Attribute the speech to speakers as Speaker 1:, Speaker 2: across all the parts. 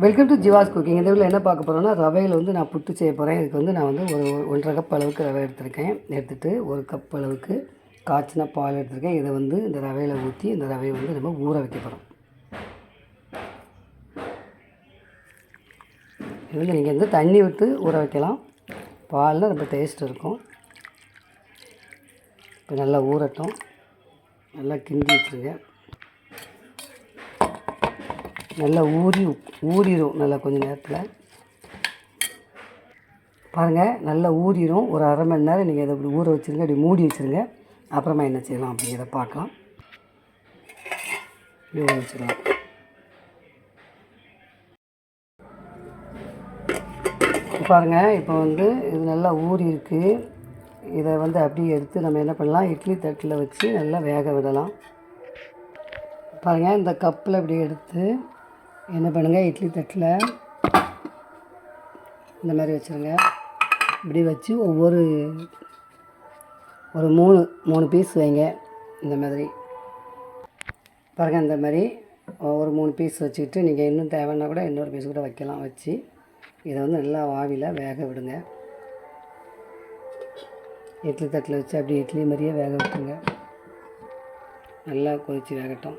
Speaker 1: Welcome to ஜிவாஸ் cooking இந்த வீட்டில் என்ன பார்க்க போகிறோன்னா ரவையில் வந்து நான் புட்டு செய்ய போகிறேன் இதுக்கு வந்து நான் வந்து ஒரு ஒன்றரை கப் அளவுக்கு ரவை எடுத்திருக்கேன். எடுத்துகிட்டு ஒரு கப் அளவுக்கு காய்ச்சின பால் எடுத்திருக்கேன். இதை வந்து இந்த ரவையில் ஊற்றி இந்த ரவையை வந்து நம்ம ஊற வைக்க போகிறோம் இது வந்து நீங்கள் வந்து தண்ணி விட்டு ஊற வைக்கலாம். பாலில் ரொம்ப டேஸ்ட் இருக்கும். இப்போ நல்லா ஊறட்டும். நல்லா கிண்டி வச்சுருங்க. நல்லா ஊறி ஊறிடும் நல்லா கொஞ்சம் நேரத்தில். பாருங்கள் நல்லா ஊறிடும். ஒரு அரை மணி நேரம் நீங்கள் இதை அப்படி ஊற வச்சுருங்க அப்படி மூடி வச்சுருங்க. அப்புறமா என்ன செய்யலாம் அப்படிங்கிறத பார்க்கலாம். ஊற வச்சுக்கலாம் பாருங்கள் இப்போ வந்து இது நல்லா ஊறி இருக்குது இதை வந்து அப்படியே எடுத்து நம்ம என்ன பண்ணலாம் இட்லி தட்டில் வச்சு நல்லா வேக விடலாம். பாருங்கள் இந்த கப்பில் இப்படி எடுத்து என்ன பண்ணுங்கள் இட்லி தட்டில் இந்த மாதிரி வச்சுருங்க. இப்படி வச்சு ஒவ்வொரு ஒரு மூணு மூணு பீஸ் வைங்க. இந்த மாதிரி. பாருங்கள் இந்த மாதிரி ஒரு மூணு பீஸ் வச்சுக்கிட்டு நீங்கள் இன்னும் தேவைன்னா கூட இன்னொரு பீஸ் கூட வைக்கலாம். வச்சு இதை வந்து நல்லா ஆவியில் வேக விடுங்க. இட்லி தட்டில் வச்சு அப்படியே இட்லி மாதிரியே வேக விட்டுருங்க. நல்லா கொதித்து வேகட்டும்.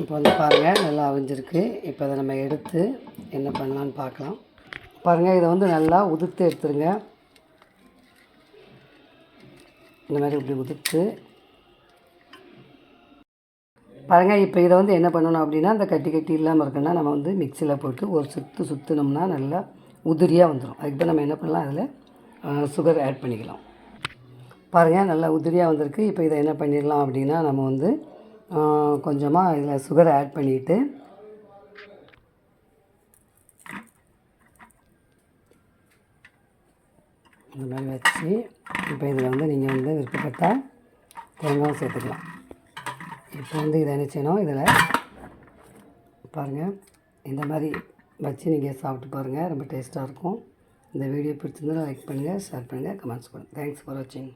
Speaker 1: இப்போ வந்து பாருங்கள் நல்லா அவிஞ்சிருக்கு. இப்போ அதை நம்ம எடுத்து என்ன பண்ணலான்னு பார்க்கலாம். பாருங்கள் இதை வந்து நல்லா உதிர்த்து எடுத்துருங்க. இந்த மாதிரி இப்படி உதிர்த்து. பாருங்கள் இப்போ இதை வந்து என்ன பண்ணணும் அப்படின்னா அந்த கட்டி கட்டி இல்லாமல் இருக்குன்னா நம்ம வந்து மிக்சியில் போட்டு ஒரு சுற்று சுற்றுனோம்னா நல்லா உதிரியாக வந்துடும் அதுக்கு தான் நம்ம என்ன பண்ணலாம் அதில் சுகர் ஆட் பண்ணிக்கலாம். பாருங்கள் நல்லா உதிரியாக வந்திருக்கு. இப்போ இதை என்ன பண்ணிடலாம் அப்படின்னா நம்ம வந்து கொஞ்சமாக இதில் சுகரை ஆட் பண்ணிவிட்டு இந்த மாதிரி வச்சு இப்போ இதில் வந்து நீங்கள் வந்து விருப்பப்பட்டால் தேங்காயும் சேர்த்துக்கலாம். இப்போ வந்து இதை என்ன செய்யணும்? இதில் பாருங்கள் இந்த மாதிரி வச்சு நீங்கள் சாப்பிட்டு பாருங்கள் ரொம்ப டேஸ்ட்டாக இருக்கும். இந்த வீடியோ பிடிச்சிருந்தால் லைக் பண்ணுங்கள் ஷேர் பண்ணுங்கள் கமெண்ட்ஸ் பண்ணுங்கள் தேங்க்ஸ் ஃபார் வாட்சிங்